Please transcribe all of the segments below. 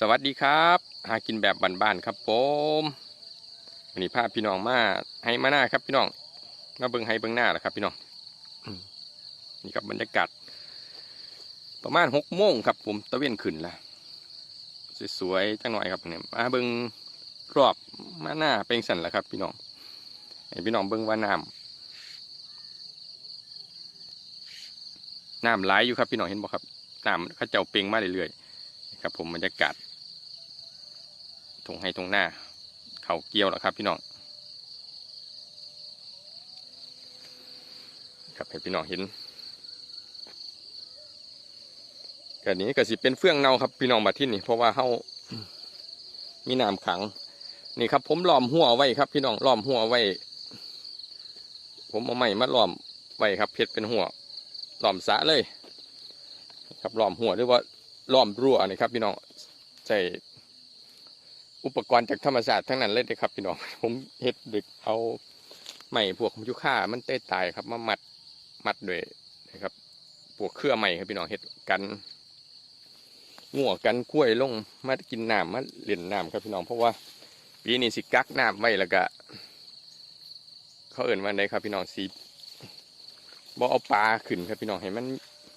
สวัสดีครับ หากินแบบบ้านๆครับผมวันนี้พาพี่น้องมาให้มาหน้าครับพี่น้องมาเบิ้งให้เบิ้งหน้าแหละครับ พี่น้องนี่ครับบรรยากาศประมาณหกโมงครับ ผมตะเวนขึ้นละสวยๆจังหน่อยครับเนี่ยมาเบิ้งรอบมาหน้าเป็นสันละครับ พี่น้องให้พี่น้องเบิ้งว่าน้ำน้ำไหลอยู่ครับ พี่น้องเห็นบ่ครับน้ำเขาเจ้าเปล่งมาเรื่อยๆ ครับผมบรรยากาศทงให้ทงหน้า เขาเกี่ยวแล้วครับพี่น้องครับให้พี่น้องเห็นกันนี้ก็สิเป็นเฟื่องเนาครับพี่น้องมาที่นี่เพราะว่าเขามีน้ำขัง นี่ครับ ผมล้อมหัวไว้ครับ พี่น้องล้อมหัวไว้ ผมเอาไม้มาล้อมไว้ครับเพชรเป็นหัวล้อมสะเลย ครับล้อมหัวหรือว่า ล้อมรั้วนี่ครับ พี่น้องใส่อุปกรณ์จากธรรมศาสตร์ทั้งนั้นเลยเลยครับ พี่น้องผมเฮ็ดดึกเอาไม้พวกยุค่ามันเต้ตายครับมามัดมัดด้วยนะครับพวกเครือไม้ครับพี่น้องเฮ็ดกันงัวกันกล้วยลงมากินน้ำมาเล่นน้ำครับพี่น้องเพราะว่าปีนี้สิกักน้ำไว้แล้วก็เขาเอิ่นว่าไดครับพี่น้องสีบ่เอาปลาขึ้นครับพี่น้องให้มัน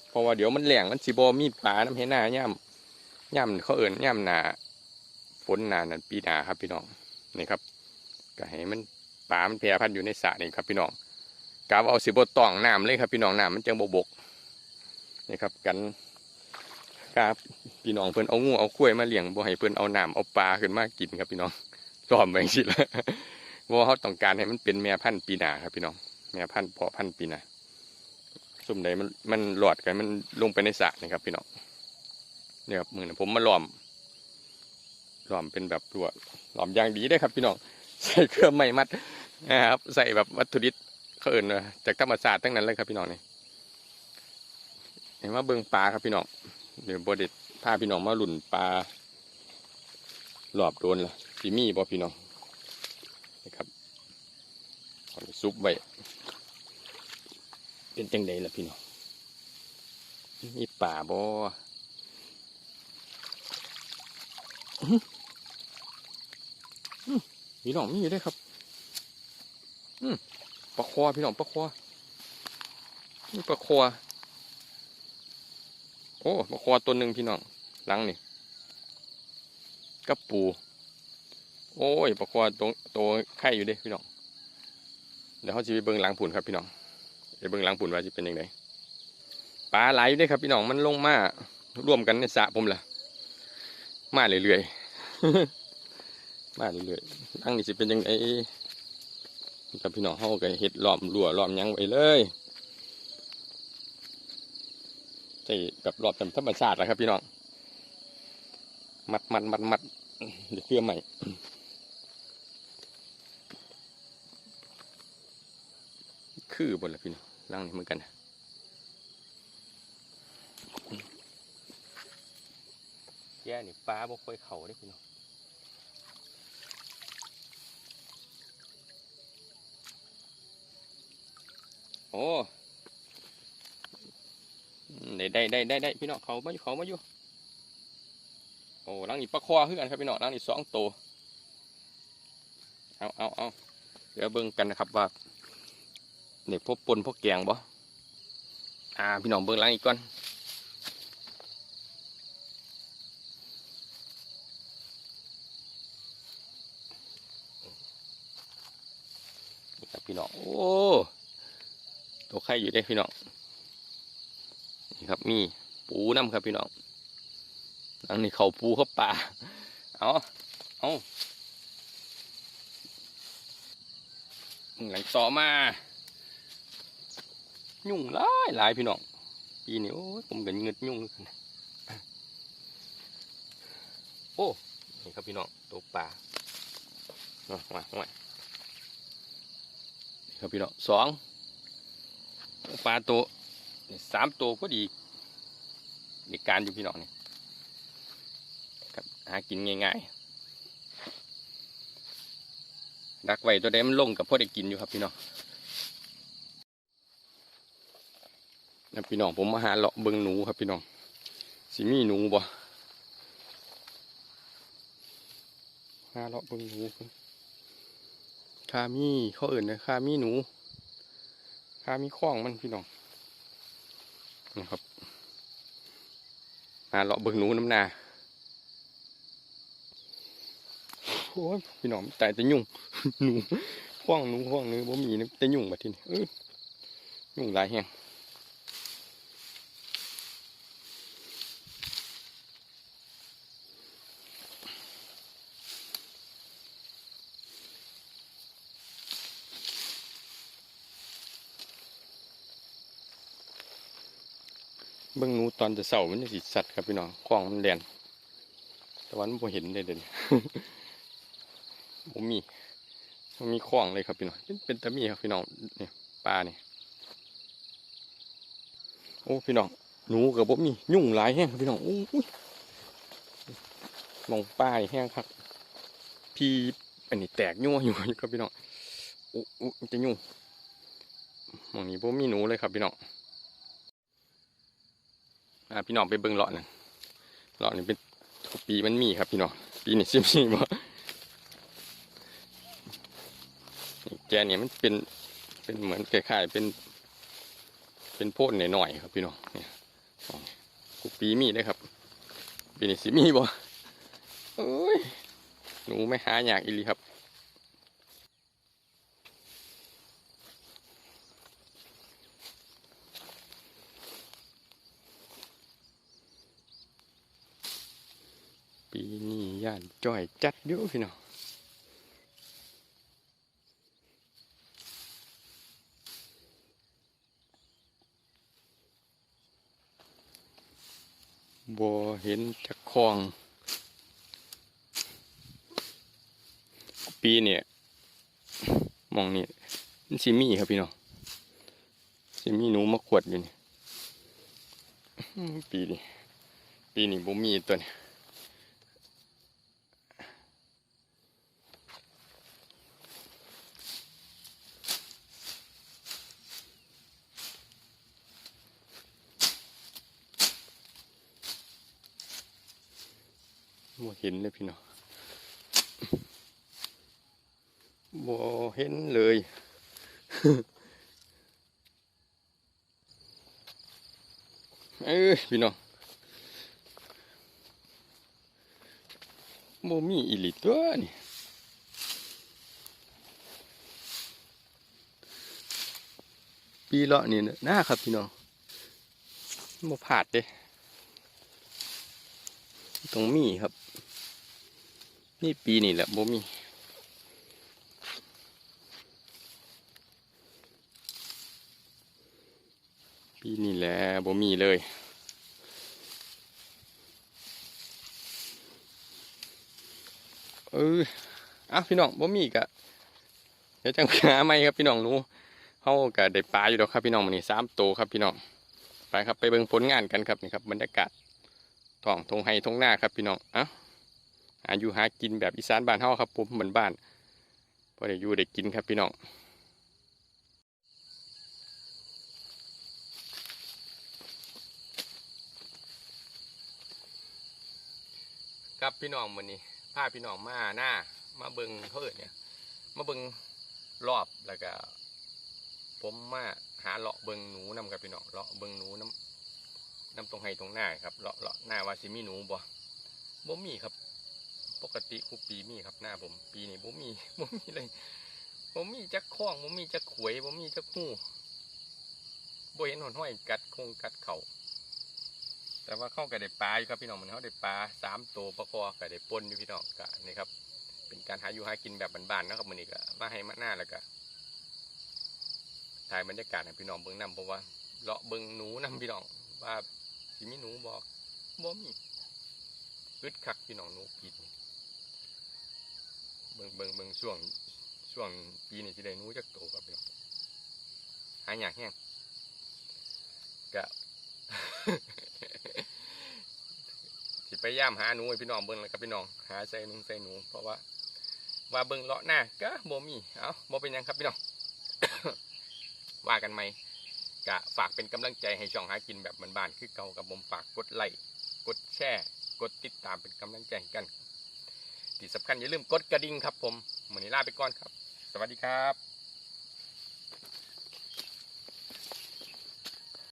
เพราะว่าเดี๋ยวมันแหลงมันสิบมีปลาน้ำเห็นหน้าย่ำย่ำเขาเอิญย่ำหนาฝนหนานั่นปีหนาครับพี่น้องนี่ครับก็ให้มันปลามันแพร่พันอยู่ในสระนี่ครับพี่น้องกาบเอาสิบตองน้ำเลยครับพี่น้องน้ำมันจังบกบกนี่ครับกันกาพี่น้องเพิ่อนเอางูเอากล้วยมาเลี้ยงบ่ให้เพิ่อนเอาน้ำเอาปลาขึ้นมากินครับพี่น้องรอมแบงสิละเพราะว่าเขาต้องการให้มันเป็นแม่พันธุ์ปีหนาครับพี่น้องแม่พันธุ์เพาะพันธุ์ปีหนา สุ่มใดมันมันหลอดกันมันลงไปในสระนะครับ พี่น้องเนี่ยครับมือนะผมมาหลอมหลอมเป็นแบบตัวหลอมอย่างดีได้ครับ พี่น้องใส่เครื่องไม้มัดนะครับใส่แบบวัตถุดิบเขาเอื่นจากธรรมศาสตร์ทั้งนั้นเลยครับพี่น้องนี่เห็นว่าเบิ่งปลาครับพี่น้องเดี๋ยวบไดดพาพี่น้องมาหลุ่นปลาหลอบโดนละสีมีบ่พี่น้องนะครับซุปไว้ เป็นจังใดล่ะพี่น้องมีป่าบ่พี่น้องมีอยู่ได้อครับ อืมปลาคอพี่น้องปลาคอนี่ปลาคอโอ้ปลาคอตัวหนึ่งพี่น้องหลังนี่กับปู โอ้ยปลาคอตัวตัวไข่อยู่เด้พี่น้องเดี๋ยวเขาจะไปเบิ่งหลังผุนครับพี่น้อง ไปเบิ่งหลังปุ่นว่าจะเป็นยังไงปลาไหลได้วยครับพี่น้องมันลงมาร่วมกันในสระผมล่ะ มาเรื่อยๆมาเรื่อยๆตั้งนี่สิเป็นยังไงกับพี่น้องเฮาก็เฮ็ดล้อมรั้วล้อมยังไว้เลยใส่แบบรอบธรรมชาติแหละครับพี่น้องมัดมัดมัดมัดเดี๋ยวเพื่อใหม่ คือบนละพี่น้องล่างนี่เหมือนกันนะแย่นี่ปลาบ่ค่อยเข่าได้พี่น้องโอ้ได้ได้ได้ได้ได้พี่น้องเขามาอยู่เขามาอยู่โอ้ล่างนี่ปลาคอคือกันครับพี่น้องล่างนี่สองตัวเอาเอาเอาเดี๋ยวเบิ่งกันนะครับว่า เนี่ยพวกปนพวกแกงบ่อ่าพี่น้องเบิ่งหล้างอีกก่อนนี่ครับพี่น้องโอ้ตัวไข่อยู่ได้พี่น้องนี่ครับมีปูน้ำครับพี่น้องอันนี้เขาปูเขาป่าเอาเอาหลังต่อมา ยุ่งหลายหลายพี่น้องปีนี้โอ้ยผมก็เงิดยุ่งคือกันโอ้นี่ครับพี่น้องตัวปลามามามานี่ครับพี่น้องสองปลาตัวสามตัวก็ดีในการอยู่พี่น้องนี่ครับหากินง่ายๆดักไว้ตัวใดมันลงกับพอได้กินอยู่ครับพี่น้อง นะพี่น้องผมมาหาเลาะเบิงหนูครับพี่น้องสิมีหนูบ่าเลาะเบิ่งหนูเพิ่นคามีเขาเอิ่นนะคามีหนูคามีข้องมันพี่น้องนะครับมาเลาะเบิ่งหนูน้ำนาโอ้ยพี่น้องแต่จะยุ่งหนูข้องหนูข้องหนูบ่มีนะแต่ยุ่งบัดทีนี้เอ้ยยุ่งหลายแฮง ตอนจะเสามันจะสิสัตว์ครับพี่น้องคลองมันแดนแต่วันผมเห็นเลยเด่นบ่มีมันมีคลองเลยครับพี่น้อง เป็นเป็นตะมีครับพี่น้องเนี่ยปลาเนี่ยโอ้พี่น้องหนูกับบ่มียุ่งหลายแห้งครับพี่น้องโอ้ยมองปลาแห้งครับ พี่อันนี้แตกยั่วอยู่ครับพี่น้องอู้อู้มันจะยุ่งมองนี้บ่มีหนูเลยครับพี่น้อง พี่น้องไปเบิ่งเลาะนั่นเลาะนี่เป็นทุกปีมันมีครับพี่น้องปีนี้ซิมมีบ่แกเนี่ยมันเป็นเป็นเหมือนคล้ายๆเป็น เป็นโพดหน่อยๆครับพี่น้องเนี่ยทุกปีมีได้ครับปีนี้ซิมีบ่เอ้ยหนูไม่หาอยากอีลีครับ ปีนี้ย่านจ้อยจัดเยอะพี่น้องบ่เห็นจักคลอง ปีเนี่ยมองนี่มันสิมี่ครับพี่น้องสิมี่หนูมาขวดอยู่นี่ปีนี้ปีนี้บ่มีตัวนี้ บ่เห็นเลยพี่น้องบ่เห็นเลย เอ้ยพี่น้องบ่มีอีหลีตัวนี่ปีเลาะนี่นะนะครับพี่น้องบ่พลาดเด้ ตรงมีครับ นี่ปีนี่แหละบ่มีปีนี่แหละบ่มีเลยเอออะพี่น้องบ่มีกะเดี๋ยวจังไปหาใหม่ครับพี่น้องหนูเฮาก็ได้ปลาอยู่ดอกครับพี่น้องมื้อนี้สามโตครับพี่น้องไปครับไปเบิ่งผลงานกันครับนี่ครับบรรยากาศ ท้องทงไห้ทงหน้าครับพี่น้องอะหาอยู่หากินแบบอีสานบ้านเฮาครับผมเหมือนบ้านพอได้อยู่ได้กินครับพี่น้องครับพี่น้องวันนี้พาพี่น้องมาหน้ามาเบิงเขาเอิดเนี่ยมาเบิงรอบแล้วก็ ผมมาหาเลาะเบิงหนูนำกับพี่น้องเลาะเบิงหนูน้ำ น้ำตรงไห้ตรงหน้าครับเลาะเลาะหน้าว่าสิมีหนูบ่บ่มีครับ ปกติคุปีมีครับหน้าผม ปีนี้บ่มีบ่มีเลยบ่มีจักข้องบ่มีจักขวยบ่มีจักหูบ่เห็นหอนห้อยกัดคงกัดเข่าแต่ว่าเข้ากับได้ปลาอยู่ครับพี่น้องมันเข้าได้ปลาสามตัวประคอกับได้ปนอยู่พี่น้องกะนี่ครับ เป็นการหาอยู่หากินแบบบ้านๆนะครับมื้อนี้ก็มาให้มาหน้าแล้วก็ถ่ายบรรยากาศให้พี่น้องเบิ่งนํเพราะว่าเลาะเบิ่งหนูนํพี่น้องว่า สิมีหนูบอกบ่มีอึดคักพี่น้องหนูปีนี้เบิ่งเบิ่งเบิ่งช่วงช่วงปีนี้สิได้หนูจักโตกับพี่น้องหายากแห้งกะสิไปย่ามหาหนูให้พี่น้องเบิ่งเลยครับพี่น้องหาใส่หนูใส่หนู เพราะว่า ว่าเบิ่งเลาะหน้าก็บ่มีเอ้าบ่เป็นยังครับพี่น้องว่ากันไหม กะฝากเป็นกำลังใจให้ช่องหากินแบบบ้านๆคือเก่ากับผมฝากกดไลค์กดแชร์กดติดตามเป็นกำลังใจกันที่สำคัญอย่าลืมกดกระดิ่งครับผมมือนี้ลาไปก่อนครับ สวัสดีครับ